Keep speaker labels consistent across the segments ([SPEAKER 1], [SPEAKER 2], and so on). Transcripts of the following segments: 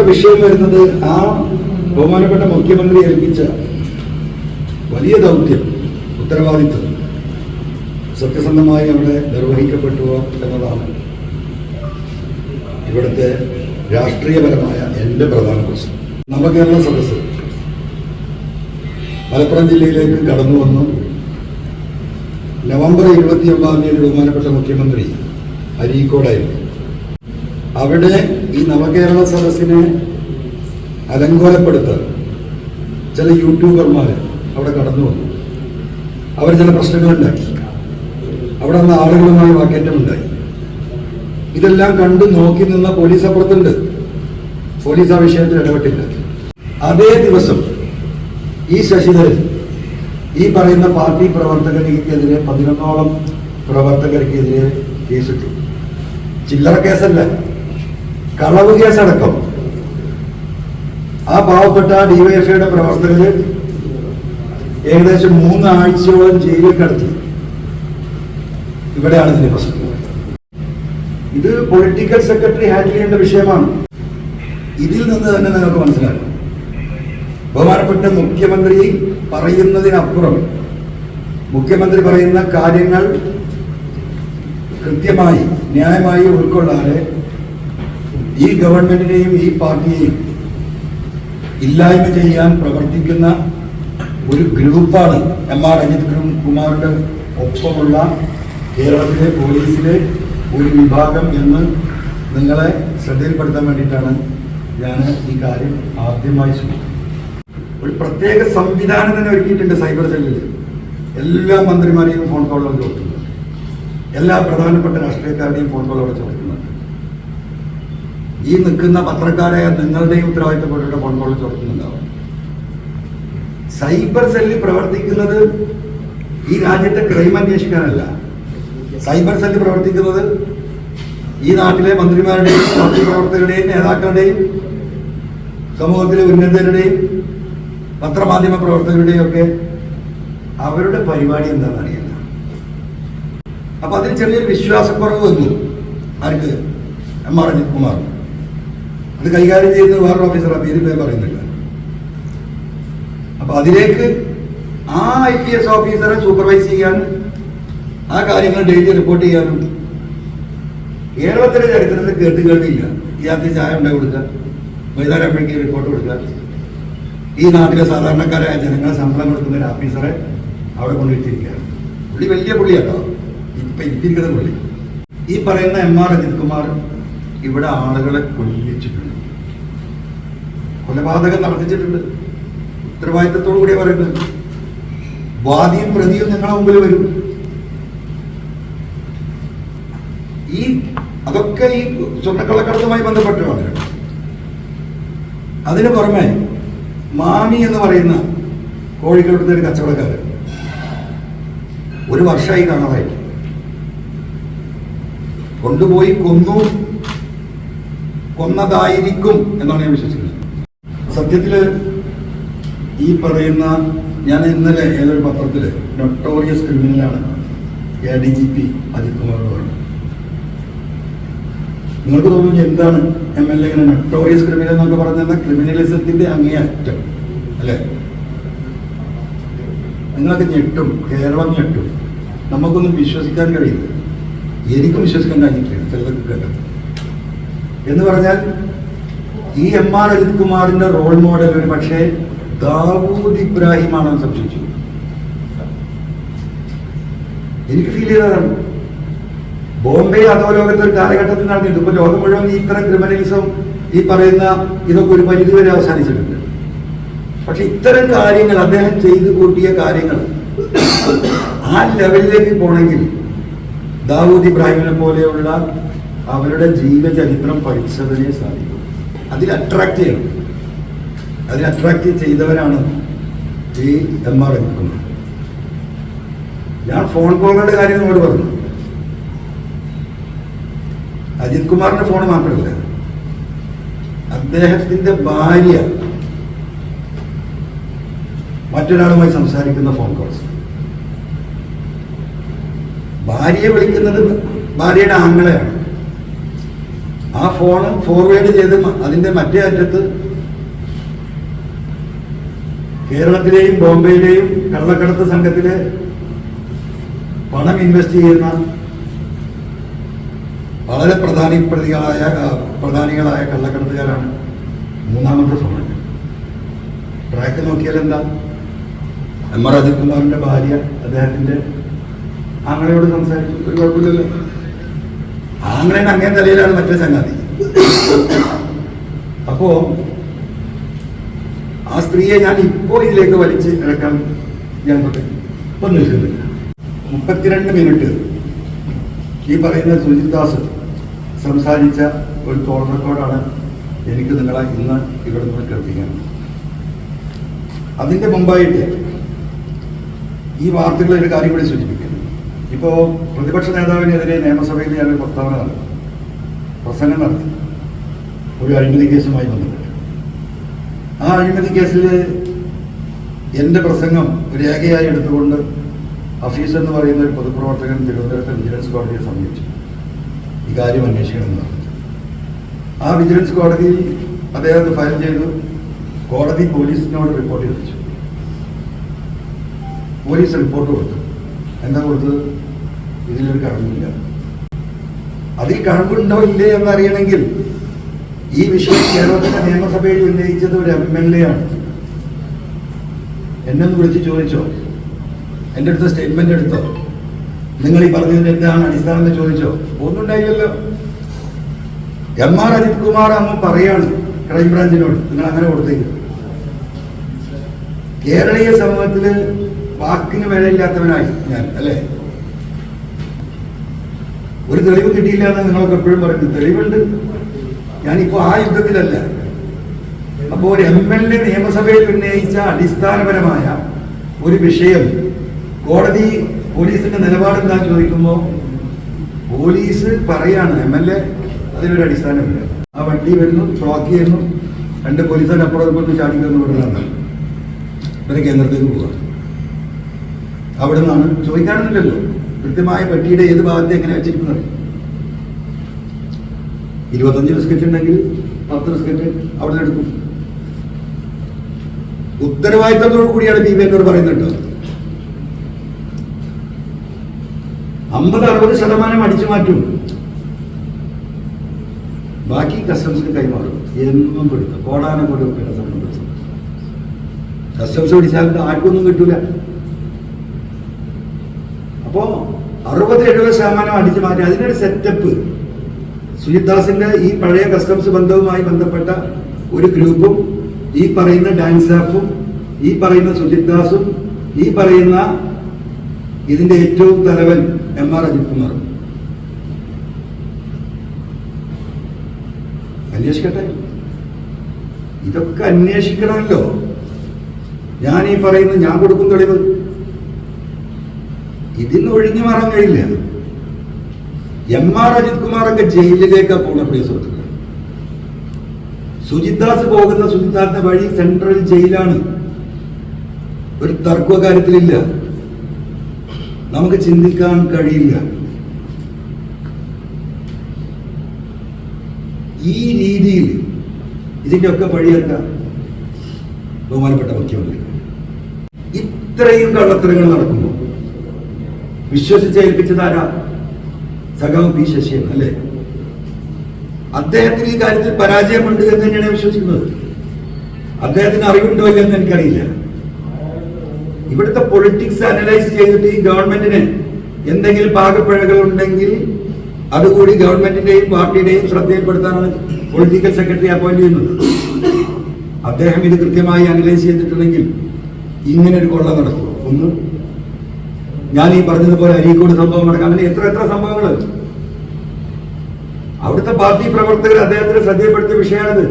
[SPEAKER 1] ഇവിടെ വിഷയം വരുന്നത് ആ ബഹുമാനപ്പെട്ട മുഖ്യമന്ത്രി ഏൽപ്പിച്ച വലിയ ദൗത്യം ഉത്തരവാദിത്വം സത്യസന്ധമായി അവിടെ നിർവഹിക്കപ്പെട്ടു എന്നതാണ് ഇവിടുത്തെ രാഷ്ട്രീയപരമായ എന്റെ പ്രധാന പ്രശ്നം. നവകേരള സദസ്സ് മലപ്പുറം ജില്ലയിലേക്ക് കടന്നു വന്നു. നവംബർ ഇരുപത്തി ഒമ്പതാം തീയതി ബഹുമാനപ്പെട്ട മുഖ്യമന്ത്രി അരീക്കോടായിരുന്നു. അവിടെ ഈ നവകേരള സദസ്സിനെ അലങ്കോലപ്പെടുത്താൻ ചില യൂട്യൂബർമാർ അവിടെ കടന്നു വന്നു. അവർ ചില പ്രശ്നങ്ങളുണ്ടാക്കി അവിടെ നിന്ന് ആളുകളുമായി വാക്കേറ്റമുണ്ടായി ഇതെല്ലാം കണ്ടു നോക്കി നിന്ന പോലീസ് അപ്പുറത്തുണ്ട്. പോലീസ് ആ വിഷയത്തിൽ ഇടപെട്ടില്ല. അതേ ദിവസം ഈ ശശിധരൻ ഈ പറയുന്ന പാർട്ടി പ്രവർത്തകർക്കെതിരെ പതിനൊന്നോളം പ്രവർത്തകർക്കെതിരെ കേസിട്ടു ചില്ലറ കേസല്ല. കളവ് കേസടക്കം ആ പാവപ്പെട്ട ഡിവൈഎഫ്ഐയുടെ പ്രവർത്തകര് ഏകദേശം മൂന്നാഴ്ചയോളം ജയിലിൽ കിടത്തി. ഇവിടെയാണ് ഇതിന്റെ പ്രശ്നം. ഇത് പൊളിറ്റിക്കൽ സെക്രട്ടറി ഹാൻഡിൽ ചെയ്യേണ്ട വിഷയമാണ്. ഇതിൽ നിന്ന് തന്നെ നിങ്ങൾക്ക് മനസ്സിലാക്കാം. ബഹുമാനപ്പെട്ട മുഖ്യമന്ത്രി പറയുന്നതിനപ്പുറം മുഖ്യമന്ത്രി പറയുന്ന കാര്യങ്ങൾ കൃത്യമായി ന്യായമായി ഉൾക്കൊള്ളാതെ ഈ ഗവൺമെന്റിനെയും ഈ പാർട്ടിയെയും ഇല്ലായ്മ ചെയ്യാൻ പ്രവർത്തിക്കുന്ന ഒരു ഗ്രൂപ്പാണ് എം ആർ അജിത് കുമാറിന്റെ ഒപ്പമുള്ള കേരളത്തിലെ പോലീസിലെ ഒരു വിഭാഗം എന്ന് നിങ്ങളെ ശ്രദ്ധയിൽപ്പെടുത്താൻ വേണ്ടിയിട്ടാണ് ഞാൻ ഈ കാര്യം ആദ്യമായി ശ്രമിക്കുന്നത് ഒരു പ്രത്യേക സംവിധാനം തന്നെ ഒരുക്കിയിട്ടുണ്ട് സൈബർ സെല്ലിൽ. എല്ലാ മന്ത്രിമാരെയും ഫോൺ കോളുകൾ ചോദിക്കുന്നു എല്ലാ പ്രധാനപ്പെട്ട രാഷ്ട്രീയക്കാരുടെയും ഫോൺ കോളുകൾ ചോദിക്കുന്നുണ്ട് ഈ നിൽക്കുന്ന പത്രക്കാരായ നിങ്ങളുടെയും ഉത്തരവാദിത്തപ്പെട്ടിട്ട് ഫോൺ കോൾ ചോദിക്കുന്നുണ്ടാവും സൈബർ സെല്ലിൽ പ്രവർത്തിക്കുന്നത് ഈ രാജ്യത്തെ ക്രൈം അന്വേഷിക്കാനല്ല. സൈബർ സെല്ല് പ്രവർത്തിക്കുന്നത് ഈ നാട്ടിലെ മന്ത്രിമാരുടെയും പാർട്ടി പ്രവർത്തകരുടെയും നേതാക്കളുടെയും സമൂഹത്തിലെ ഉന്നതരുടെയും പത്രമാധ്യമ പ്രവർത്തകരുടെയും ഒക്കെ അവരുടെ പരിപാടി എന്താണെന്ന് അറിയില്ല. അപ്പൊ അതിൽ ചെറിയൊരു വിശ്വാസക്കുറവ് വന്നു. ആർക്ക്? എം ആർ അജിത് കുമാർ അത് കൈകാര്യം ചെയ്യുന്നത് വേറൊരു ഓഫീസറാണ് പേര് പേര് പറയുന്നില്ല. അപ്പൊ അതിലേക്ക് ആ ഐ പി എസ് ഓഫീസറെ സൂപ്പർവൈസ് ചെയ്യാനും ആ കാര്യങ്ങൾ ഡെയിലി റിപ്പോർട്ട് ചെയ്യാനും കേരളത്തിലെ ചരിത്രത്തിൽ കേട്ട് കേട്ടില്ല. ഇയാൾക്ക് ചായ ഉണ്ടായി കൊടുക്കുക വൈകുന്നേരപ്പോഴേക്ക് റിപ്പോർട്ട് കൊടുക്കുക ഈ നാട്ടിലെ സാധാരണക്കാരായ ജനങ്ങളെ ശമ്പളം കൊടുക്കുന്ന ഒരു ഓഫീസറെ അവിടെ കൊണ്ടുവച്ചിരിക്കുകയാണ് പുള്ളി വലിയ പുള്ളിയാട്ടോ. ഇപ്പൊ ഇരിക്കുന്ന പുള്ളി. ഈ പറയുന്ന എം ആർ അജിത് കുമാർ ഇവിടെ ആളുകളെ കൊല്ലിച്ചിട്ടുണ്ട് കൊലപാതകം നടത്തിച്ചിട്ടുണ്ട്. ഉത്തരവാദിത്തത്തോടു കൂടിയ പറയുന്നത്. വാദിയും പ്രതിയും നിങ്ങളുടെ മുമ്പിൽ വരും. ഈ അതൊക്കെ ഈ സ്വർണക്കള്ളക്കടത്തുമായി ബന്ധപ്പെട്ടതാണ് അതിന് പുറമെ മാമി എന്ന് പറയുന്ന കോഴിക്കോട്ടത്തെ ഒരു കച്ചവടക്കാരൻ ഒരു വർഷമായി കാണാതായി കൊണ്ടുപോയി കൊന്നു കൊന്നതായിരിക്കും എന്നാണ് ഞാൻ വിശ്വസിക്കുന്നത്. സത്യത്തിൽ ഈ പറയുന്ന ഞാൻ ഇന്നലെ ഏതൊരു പത്രത്തിൽ notorious ക്രിമിനലാണ് A D G P Ajith കുമാറിനോട് പറഞ്ഞു നിങ്ങൾക്ക് തോന്നുന്നു എന്താണ് എം എൽ എ ഇങ്ങനെ നൊട്ടോറിയസ് ക്രിമിനൽ എന്നൊക്കെ പറഞ്ഞാൽ ക്രിമിനലിസത്തിന്റെ അങ്ങേയറ്റം അല്ലേ? നിങ്ങളൊക്കെ ഞെട്ടും കേരളം ഞെട്ടും. നമുക്കൊന്നും വിശ്വസിക്കാൻ കഴിയില്ല. എനിക്കും വിശ്വസിക്കാൻ കഴിഞ്ഞിട്ടില്ല. ചിലതൊക്കെ എന്ന് പറഞ്ഞാൽ ഈ എം ആർ അജിത് കുമാറിന്റെ റോൾ മോഡൽ ഒരു പക്ഷേ ദാവൂദ് ഇബ്രാഹിം ആണെന്ന് സംശയിച്ചു. എനിക്ക് ഫീൽ ചെയ്തതാണ്. ബോംബെ അധോലോകത്തെ ഒരു കാലഘട്ടത്തിൽ നടന്നിട്ട് ഇപ്പൊ ലോകം മുഴുവൻ ഈ ഇത്തരം ക്രിമിനലിസം ഈ പറയുന്ന ഇതൊക്കെ ഒരു പരിധിവരെ അവസാനിച്ചിട്ടുണ്ട്. പക്ഷെ ഇത്തരം കാര്യങ്ങൾ അദ്ദേഹം ചെയ്തു കൂട്ടിയ കാര്യങ്ങൾ ആ ലെവലിലേക്ക് പോണെങ്കിൽ ദാവൂദ് ഇബ്രാഹിമിനെ പോലെയുള്ള അവരുടെ ജീവചരിത്രം പഠിച്ചതിനെ സാധിക്കും. അതിൽ അട്രാക്റ്റ് ചെയ്യണം. അതിൽ അട്രാക്ട് ചെയ്തവരാണ് ഈ എം ആർ എടുക്കുന്നത് ഞാൻ ഫോൺ കോളുകളുടെ കാര്യം നിങ്ങളോട് പറഞ്ഞു. അജിത് കുമാറിന്റെ ഫോൺ മാത്രമല്ല. അദ്ദേഹത്തിന്റെ ഭാര്യ മറ്റൊരാളുമായി സംസാരിക്കുന്ന ഫോൺ കോൾസ് ഭാര്യയെ വിളിക്കുന്നത് ഭാര്യയുടെ ആങ്ങളെയാണ്. ആ ഫോൺ ഫോർവേഡ് ചെയ്ത് അതിന്റെ മറ്റേ അറ്റത്ത് കേരളത്തിലെയും ബോംബെയിലെയും കള്ളക്കടത്ത് സംഘത്തിലെ പണം ഇൻവെസ്റ്റ് ചെയ്യുന്ന വളരെ പ്രധാന പ്രതികളായ പ്രധാനികളായ കള്ളക്കടത്തുകാരാണ്. മൂന്നാമത്തെ ഫോൺ ട്രാക്ക് നോക്കിയാൽ എന്താ? എം ആർ അജിത് കുമാറിന്റെ ഭാര്യ അദ്ദേഹത്തിന്റെ. ആങ്ങളയോട് സംസാരിച്ചു. ഒരു കുഴപ്പമില്ലല്ലോ. ആങ്ങളയുടെ അങ്ങേ തലയിലാണ് മറ്റേ സംഗതി. അപ്പോ ആ സ്ത്രീയെ ഞാൻ ഇപ്പോ ഇതിലേക്ക് വലിച്ച് ഇറക്കാൻ ഞാൻ തുടങ്ങി. മുപ്പത്തിരണ്ട് മിനിറ്റ് ഈ പറയുന്ന സുജിത് ദാസ് സംസാരിച്ച ഒരു കോൾ റെക്കോർഡാണ് എനിക്ക് നിങ്ങളെ ഇന്ന് ഇവിടെ നിന്ന് കേൾപ്പിക്കാൻ. അതിന്റെ മുമ്പായിട്ട് ഈ വാർത്തകളിൽ ഒരു കാര്യം കൂടി സൂചിപ്പിക്കുന്നു ഇപ്പോ പ്രതിപക്ഷ നേതാവിനെതിരെ നിയമസഭയിൽ ഞാൻ പ്രസ്താവന നടത്തി. പ്രസംഗം നടത്തി. ഒരു അഴിമതി കേസുമായി ബന്ധപ്പെട്ട്. ആ അഴിമതി കേസിൽ എന്റെ പ്രസംഗം രേഖയായി എടുത്തുകൊണ്ട് ഹഫീസ് എന്ന് പറയുന്ന ഒരു പൊതുപ്രവർത്തകൻ തിരുവനന്തപുരത്തെ വിജിലൻസ് കോടതിയെ സമീപിച്ചു. ഈ കാര്യം അന്വേഷിക്കണമെന്ന് പറഞ്ഞു. ആ വിജിലൻസ് കോടതിയിൽ അദ്ദേഹം ഫയൽ ചെയ്തു. കോടതി പോലീസിനോട് റിപ്പോർട്ട് ചോദിച്ചു പോലീസ് റിപ്പോർട്ട് കൊടുത്തു. എന്താ കൊടുത്തത്? ഇതിലൊരു കഴമ്പില്ല അതിൽ കഴമ്പുണ്ടോ ഇല്ലേ എന്നറിയണമെങ്കിൽ ഈ വിഷയം കേരളത്തിന്റെ നിയമസഭയിൽ ഉന്നയിച്ചത് ഒരു എം എൽ എ ആണ്. എന്നെ വിളിച്ച് ചോദിച്ചോ? എന്റെ അടുത്ത് സ്റ്റേറ്റ്മെന്റ് എടുത്തോ? നിങ്ങൾ ഈ പറഞ്ഞതിന്റെ എന്താണ് അടിസ്ഥാനം എന്ന് ചോദിച്ചോ ഒന്നുണ്ടായില്ലല്ലോ എം ആർ അജിത് കുമാർ അമ്മ പറയാണ് ക്രൈംബ്രാഞ്ചിനോട്. നിങ്ങൾ അങ്ങനെ കൊടുത്തേക്ക്. കേരളീയ സമൂഹത്തിൽ വാക്കിന് വിലയില്ലാത്തവനായി ഞാൻ അല്ലേ? ഒരു തെളിവ് കിട്ടിയില്ല എന്ന് നിങ്ങളൊക്കെ എപ്പോഴും പറയുന്നു. തെളിവുണ്ട്. ഞാനിപ്പോ ആ യുദ്ധത്തിലല്ല. അപ്പോ ഒരു എം എൽ എ നിയമസഭയിൽ ഉന്നയിച്ച അടിസ്ഥാനപരമായ ഒരു വിഷയം കോടതി പോലീസിന്റെ നിലപാട് എന്താ ചോദിക്കുമ്പോ പോലീസ് പറയാണ് എം എൽ എ അതിനൊരു അടിസ്ഥാനമില്ല. ആ വണ്ടി വരുന്നു ബ്ലോക്ക് ചെയ്യുന്നു രണ്ട് പോലീസുകാർ അപ്പുറം ചാടിക്കുന്നു പറഞ്ഞതാണ് ഇവരെ കേന്ദ്രത്തേക്ക് പോവുക അവിടെ നിന്നാണ് ചോദിക്കാനൊന്നുമില്ലല്ലോ. കൃത്യമായ പെട്ടിയുടെ ഏത് ഭാഗത്തെ എങ്ങനെ വെച്ചിരിക്കുന്നത്? ഇരുപത്തഞ്ച് ബിസ്ക്കറ്റ് ഉണ്ടെങ്കിൽ പത്ത് ബിസ്ക്കറ്റ് അവിടെ നിന്ന് എടുക്കും. ഉത്തരവാദിത്തത്തോടു കൂടിയാണ് ബി എന്നോട് പറയുന്നുണ്ട് അമ്പത് അറുപത് ശതമാനം അടിച്ചു മാറ്റും. ബാക്കി കസ്റ്റംസിന് കൈമാറും. എന്നും കൊടുക്കും. കോടാനം കൊടുക്കും കസ്റ്റംസ് പിടിച്ചാൽ ആർക്കൊന്നും കിട്ടൂല. അപ്പോ അറുപത് എഴുപത് ശതമാനം അടിച്ചു മാറ്റി. അതിനൊരു സെറ്റപ്പ് സുജിത്ദാസിന്റെ ഈ പഴയ കസ്റ്റംസ് ബന്ധവുമായി ബന്ധപ്പെട്ട ഒരു ഗ്രൂപ്പും ഈ പറയുന്ന ഡാൻസ് സ്റ്റാഫും ഈ പറയുന്ന സുജിത് ദാസും ഈ പറയുന്ന ഇതിന്റെ ഏറ്റവും തലവൻ എം ആർ അജിത് കുമാറും അന്വേഷിക്കട്ടെ. ഇതൊക്കെ അന്വേഷിക്കണമല്ലോ. ഞാൻ ഈ പറയുന്ന ഞാൻ കൊടുക്കും തെളിവ് ഇതിന്ന് ഒഴിഞ്ഞു മാറാൻ കഴിയില്ല. എം ആർ അജിത് കുമാറൊക്കെ ജയിലിലേക്ക് പോണ പ്രിയ സുഹൃത്തുക്കൾ സുജിത് ദാസ് പോകുന്ന സുജിത് ദാസിന്റെ വഴി സെൻട്രൽ ജയിലാണ്. ഒരു തർക്ക കാര്യത്തിലില്ല നമുക്ക് ചിന്തിക്കാൻ കഴിയില്ല. ഈ രീതിയിൽ ഇതിന്റെ വഴിയല്ല ബഹുമാനപ്പെട്ട മുഖ്യമന്ത്രി. ഇത്രയും കള്ളത്തരങ്ങൾ നടക്കുമ്പോൾ വിശ്വസിച്ചേൽപ്പിച്ചതാരാ? സഖാവ് പി ശശിയൻ അല്ലേ? അദ്ദേഹത്തിന് ഈ കാര്യത്തിൽ പരാജയമുണ്ട് എന്ന് തന്നെയാണ് വിശ്വസിക്കുന്നത്. അദ്ദേഹത്തിന് അറിവുണ്ടോ ഇല്ലെന്ന് എനിക്കറിയില്ല. ഇവിടുത്തെ പൊളിറ്റിക്സ് അനലൈസ് ചെയ്തിട്ട് ഈ ഗവൺമെന്റിന് എന്തെങ്കിലും പാകപ്പിഴകൾ ഉണ്ടെങ്കിൽ അതുകൂടി ഗവൺമെന്റിന്റെയും പാർട്ടിയുടെയും ശ്രദ്ധയിൽപ്പെടുത്താനാണ് പൊളിറ്റിക്കൽ സെക്രട്ടറി അപ്പോയിന്റ് ചെയ്യുന്നത്. അദ്ദേഹം ഇത് കൃത്യമായി അനലൈസ് ചെയ്തിട്ടുണ്ടെങ്കിൽ ഇങ്ങനെ ഒരു കൊള്ള നടക്കും. ഒന്ന് ഞാൻ ഈ പറഞ്ഞതുപോലെ അരീക്കോട് സംഭവം നടക്കാം. അങ്ങനെ എത്ര എത്ര സംഭവങ്ങൾ? അവിടുത്തെ പാർട്ടി പ്രവർത്തകർ അദ്ദേഹത്തിന് ശ്രദ്ധയപ്പെടുത്തിയ വിഷയമാണിത്.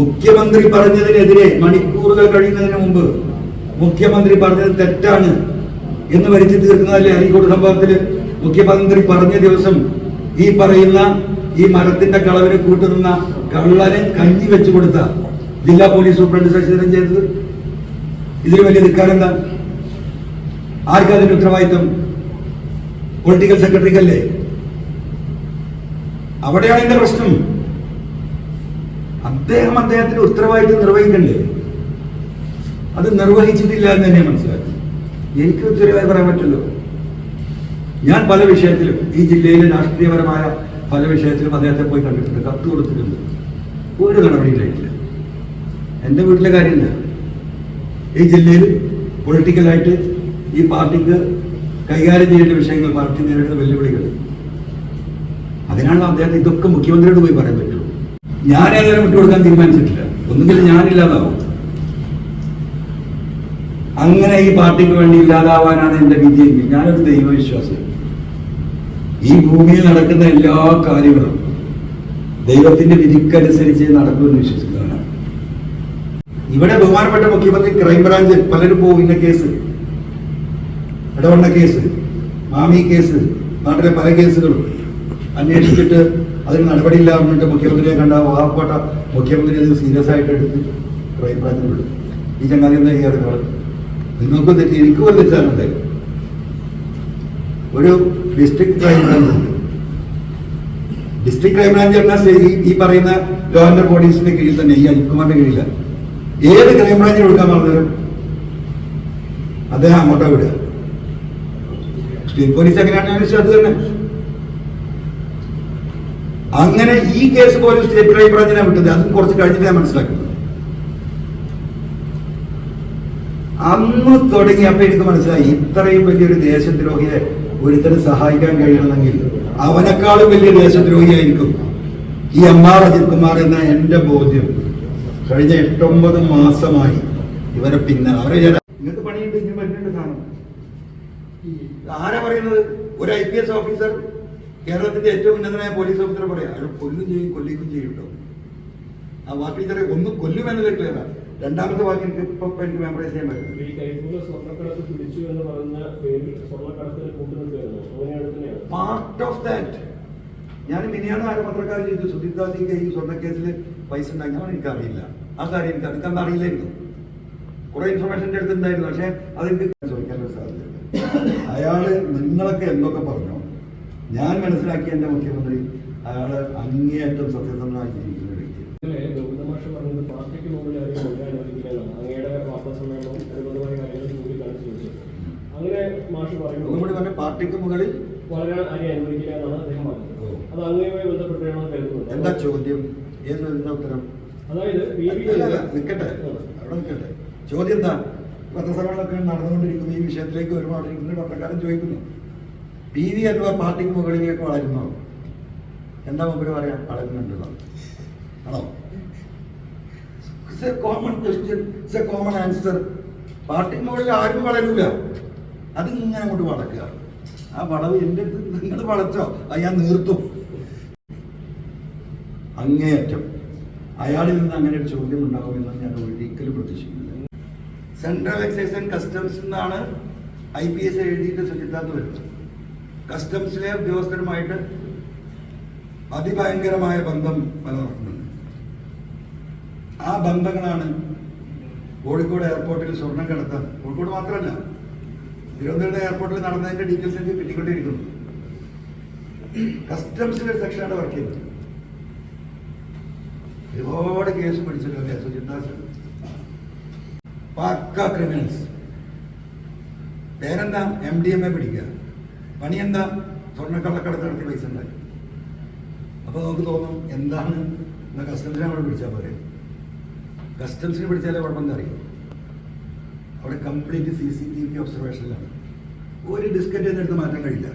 [SPEAKER 1] മുഖ്യമന്ത്രി പറഞ്ഞതിനെതിരെ മണിക്കൂറുകൾ കഴിയുന്നതിന് മുമ്പ് മുഖ്യമന്ത്രി പറഞ്ഞത് തെറ്റാണ് എന്ന് വരുത്തി തീർക്കുന്നതല്ലേ അരീക്കോട് സംഭവത്തിൽ മുഖ്യമന്ത്രി പറഞ്ഞ ദിവസം ഈ പറയുന്ന ഈ മരത്തിന്റെ കളവിന് കൂട്ടുനിന്ന കള്ളനെ കഞ്ഞി വെച്ചു കൊടുത്ത ജില്ലാ പോലീസ് സൂപ്രണ്ട് ശശിധരൻ ചെയ്തത്. ഇതിന് വലിയ നിൽക്കാനെന്താ ആർക്കാ അതിന്റെ ഉത്തരവാദിത്വം? പൊളിറ്റിക്കൽ സെക്രട്ടറിക്കല്ലേ അവിടെയാണ് എന്റെ പ്രശ്നം. അദ്ദേഹം അദ്ദേഹത്തിന്റെ ഉത്തരവാദിത്വം നിർവഹിക്കണ്ടേ? അത് നിർവഹിച്ചിട്ടില്ല എന്ന് തന്നെ മനസ്സിലാക്കി എനിക്ക് ഉത്തരവായി പറയാൻ പറ്റുള്ളൂ ഞാൻ പല വിഷയത്തിലും ഈ ജില്ലയിലെ രാഷ്ട്രീയപരമായ പല വിഷയത്തിലും അദ്ദേഹത്തെ പോയി കണ്ടിട്ടുണ്ട് കത്ത് കൊടുത്തിട്ടുണ്ട്. ഒരു നടപടി നടപടിയിലായിട്ടില്ല എന്റെ വീട്ടിലെ കാര്യമില്ല ഈ ജില്ലയിൽ പൊളിറ്റിക്കലായിട്ട് ഈ പാർട്ടിക്ക് കൈകാര്യം ചെയ്യേണ്ട വിഷയങ്ങൾ പാർട്ടി നേരിടുന്ന വെല്ലുവിളികൾ. അതിനാണ് അദ്ദേഹത്തെ ഇതൊക്കെ മുഖ്യമന്ത്രിയോട് പോയി പറയാൻ പറ്റുള്ളൂ ഞാൻ ഏതായാലും വിട്ടുകൊടുക്കാൻ തീരുമാനിച്ചിട്ടില്ല. ഒന്നുകിൽ ഞാനില്ലാതാവും. അങ്ങനെ ഈ പാർട്ടിക്ക് വേണ്ടി ഇല്ലാതാവാനാണ് എന്റെ വിധിയെങ്കിൽ ഞാനൊരു ദൈവവിശ്വാസി ഈ ഭൂമിയിൽ നടക്കുന്ന എല്ലാ കാര്യങ്ങളും ദൈവത്തിന്റെ വിധിക്കനുസരിച്ച് നടക്കുമെന്ന് വിശ്വസിക്കുന്നവനാണ്. ഇവിടെ ബഹുമാനപ്പെട്ട മുഖ്യമന്ത്രി ക്രൈംബ്രാഞ്ച് പലരും പോകുന്ന case. Edavanna case Mami case നാട്ടിലെ പല കേസുകളും അന്വേഷിച്ചിട്ട് അതിന് നടപടിയില്ല എന്നിട്ട് മുഖ്യമന്ത്രിയെ കണ്ട വാഹപ്പെട്ട മുഖ്യമന്ത്രി അത് സീരിയസ് ആയിട്ട് എടുത്ത് ക്രൈംബ്രാഞ്ചിന് വിടും ഈ ചങ്ങാതി എന്താ ചെയ്യാറുള്ളത് നിങ്ങൾക്ക് തെറ്റി എനിക്കും ഒരു തെറ്റാറുണ്ട് ഒരു ഡിസ്ട്രിക്ട് ക്രൈംബ്രാഞ്ച് ഡിസ്ട്രിക്ട് ക്രൈംബ്രാഞ്ച് പറഞ്ഞാൽ ഈ- പറയുന്ന ലോ ആൻഡ് ബോഡീസിന്റെ കീഴിൽ തന്നെ ഈ അനിൽകുമാറിന്റെ കീഴിൽ ഏത് ക്രൈംബ്രാഞ്ചിൽ കൊടുക്കാൻ പറഞ്ഞാലും അദ്ദേഹം അങ്ങോട്ടാ വിടുക. സ്റ്റേറ്റ് പോലീസ് എങ്ങനെയാണ് അത് തന്നെ. അങ്ങനെ ഈ കേസ് പോലും സ്റ്റേറ്റ് ക്രൈംബ്രാഞ്ചിനെ വിട്ടത്. അതും കുറച്ച് കഴിഞ്ഞിട്ട് ഞാൻ മനസ്സിലാക്കുന്നത്. അന്ന് തുടങ്ങി അപ്പൊ എനിക്ക് മനസ്സിലായി ഇത്രയും വലിയൊരു ദേശദ്രോഹിയെ ഒരുത്തരം സഹായിക്കാൻ കഴിയണമെങ്കിൽ അവനെക്കാളും വലിയ ദേശദ്രോഹിയായിരിക്കും ഈ എം ആർ അജിത് കുമാർ എന്ന എന്റെ ബോധ്യം. കഴിഞ്ഞ എട്ടൊമ്പത് മാസമായി ഇവരെ പിന്നെ അവരെ ഞാൻ ആരാ പറയുന്നത്? ഒരു ഐ പി എസ് ഓഫീസർ കേരളത്തിന്റെ ഏറ്റവും ഉന്നതനായ പോലീസ് ഓഫീസർ പറയാം അയാൾ കൊല്ലും ചെയ്യും കൊല്ലിക്കും ചെയ്യും കേട്ടോ ആ വാക്കിൽ ചെറിയ ഒന്ന് കൊല്ലുമെന്നത് ക്ലിയറാണ് രണ്ടാമത്തെ വാക്ക് എനിക്ക് ഇപ്പൊ എനിക്ക് മെമ്മറൈസ് ചെയ്യാൻ പറ്റും
[SPEAKER 2] ഈ കൈപ്പുള്ള സ്വർണക്കടത്ത് പിടിച്ചു എന്ന് പറയുന്ന പേരിൽ സ്വർണക്കടത്തിന് കൂട്ടുനിൽക്കുകയായിരുന്നു അങ്ങനെയാണ് തന്നെയാണ്
[SPEAKER 1] പാർട്ട് ഓഫ് ദാറ്റ് ഞാൻ മിനിയാണ് ആരും പത്രക്കാരൻ ചെയ്തു സുദീപ് ദാസിക്ക് ഈ സ്വർണക്കേസിൽ പൈസ ഉണ്ടാക്കി എനിക്കറിയില്ല. ആ കാര്യം എനിക്ക് എനിക്കന്ന് അറിയില്ലായിരുന്നു. കുറെ ഇൻഫർമേഷൻ എടുത്തിട്ടുണ്ടായിരുന്നു അടുത്തുണ്ടായിരുന്നു പക്ഷേ അതെനിക്ക് അയാൾ നിങ്ങളൊക്കെ എന്തൊക്കെ പറഞ്ഞു ഞാൻ മനസ്സിലാക്കിയ എന്റെ മുഖ്യമന്ത്രി അയാൾ അങ്ങേയറ്റം സത്യസന്ധമായി ജീവിക്കുന്ന വ്യക്തി
[SPEAKER 2] പറഞ്ഞത് പാർട്ടിക്ക്
[SPEAKER 1] പറഞ്ഞ മുകളിൽ എന്താ ചോദ്യം? ഏത് എന്താ ഉത്തരം നിൽക്കട്ടെ അവിടെ നിൽക്കട്ടെ ചോദ്യം എന്താ? പത്രസഭകളൊക്കെ നടന്നുകൊണ്ടിരിക്കുന്നു ഈ വിഷയത്തിലേക്ക് ഒരുപാടിരിക്കുന്നു പത്രക്കാരൻ ചോദിക്കുന്നു. പി വി അൻവർ പാർട്ടിക്ക് മുകളിലേക്ക് വളരുന്നോ? എന്താ മുമ്പിൽ പറയാം? വളരുന്നുണ്ടല്ലോ ആണോ? Common question it's a common answer പാർട്ടിക്ക് മുകളിൽ ആരും വളരൂല. അതിങ്ങനെ അങ്ങോട്ട് വളക്കുക ആ വളവ് എന്റെ അടുത്ത് നിങ്ങൾ വളച്ചോ അത് ഞാൻ നീർത്തും. അങ്ങേയറ്റം. അയാളിൽ നിന്ന് അങ്ങനെ ഒരു ചോദ്യം ഉണ്ടാകുമെന്ന് ഞാൻ ഒരിക്കലും പ്രതീക്ഷിക്കുന്നില്ല സെൻട്രൽ എക്സൈസ് ആൻഡ് കസ്റ്റംസ് എന്നാണ് ഐ പി എസ് എഴുതിയിട്ട് സുജിത്താന്ന് വരുന്നത്. കസ്റ്റംസിലെ ഉദ്യോഗസ്ഥരുമായിട്ട് അതിഭയങ്കരമായ ബന്ധം പലർക്കുന്നുണ്ട് ആ ബന്ധങ്ങളാണ് കോഴിക്കോട് എയർപോർട്ടിൽ സ്വർണം കടത്താൻ കോഴിക്കോട് മാത്രമല്ല തിരുവനന്തപുരം എയർപോർട്ടിൽ നടന്നതിന്റെ ഡീറ്റെയിൽസ് എനിക്ക് കിട്ടിക്കൊണ്ടിരിക്കുന്നു. കസ്റ്റംസിലെ സെക്ഷനാണ് വർക്ക് ചെയ്യുന്നത്. ഒരുപാട് കേസ് പിടിച്ചിട്ടുണ്ട് സുജിത്താസ് പക്ക ക്രിമിനൽസ് പേരെന്താ? എം ഡി എം എ പിടിക്കുക. പണി എന്താ സ്വർണക്കള്ളക്കടത്ത് നടത്തി പൈസ ഉണ്ടായി അപ്പോൾ നമുക്ക് തോന്നും എന്താണ്? എന്നാൽ കസ്റ്റംസിനെ അവിടെ പിടിച്ചാൽ പോരെ? കസ്റ്റംസിനെ പിടിച്ചാലേ കുഴപ്പമെന്താ അറിയും? അവിടെ complete C C T V ഒബ്സർവേഷനിലാണ് ഒരു ഡിസ്കറ്റ് എടുത്ത് മാറ്റാൻ കഴിയില്ല.